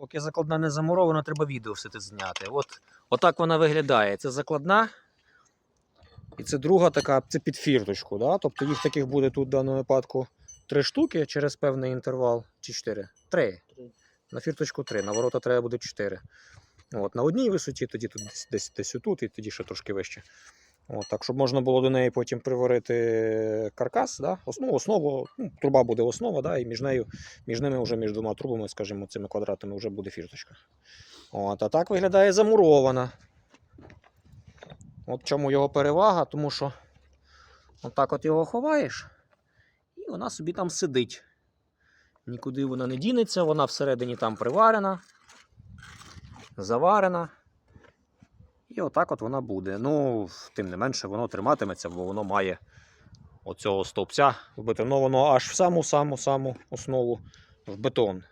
Поки закладна не замурована, треба відео все це зняти. От, отак вона виглядає. Це закладна. І це друга така, це під фірточку. Да? Тобто їх таких буде тут в даному випадку три штуки через певний інтервал. Чи чотири? Три. На фірточку три. На ворота треба буде чотири. От, на одній висоті, тоді тут десь, десь, десь отут, і тоді ще трошки вище. От, так, щоб можна було до неї потім приварити каркас, да? основу, основу, ну, труба буде основа, да? і між нею, між ними вже між двома трубами, скажімо, цими квадратами вже буде фірточка. От, а так виглядає замурована. От чому його перевага, тому що отак от його ховаєш, і вона собі там сидить. Нікуди вона не дінеться, вона всередині там приварена, заварена. І отак от вона буде. Ну, тим не менше, воно триматиметься, бо воно має оцього стовпця вбетоновано аж в саму-саму-саму основу в бетон.